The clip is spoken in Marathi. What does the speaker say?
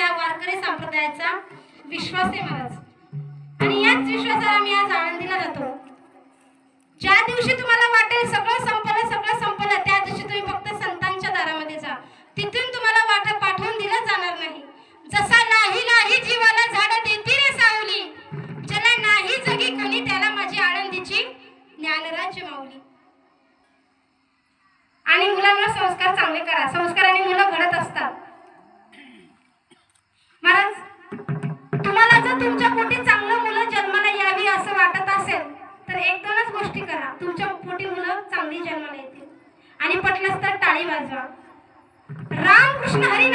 या वारकरी संप्रदायाचा विश्वास आहे महाराज. आणि याच विश्वासाला मी आज आनंदीला जातो. ज्या दिवशी तुम्हाला वाटेल सगळं संपलं सगळं संपलं त्या दिवशी तुम्ही फक्त संतांच्या दारामध्ये जा. तिथून तुम्हाला वाट पाठवून दिलं जाणार नाही. जसा नाही नाही जीवाला झाड देती रे सावली ज्याला नाही जगी कोणी त्याला माझी आनंदीची ज्ञानराज्य माऊली. आणि मुलांना संस्कार चांगले करा. संस्काराने मुलं घडत असतात महाराज तुम्हाला जर तुमच्या पोटी चांगलं मुलं जन्माला यावी असं वाटत असेल तर एक दोनच गोष्टी करा. तुमच्या पोटी मुलं चांगली जन्माला येतील. आणि पटलंच तर टाळी वाजवा. रामकृष्ण हरी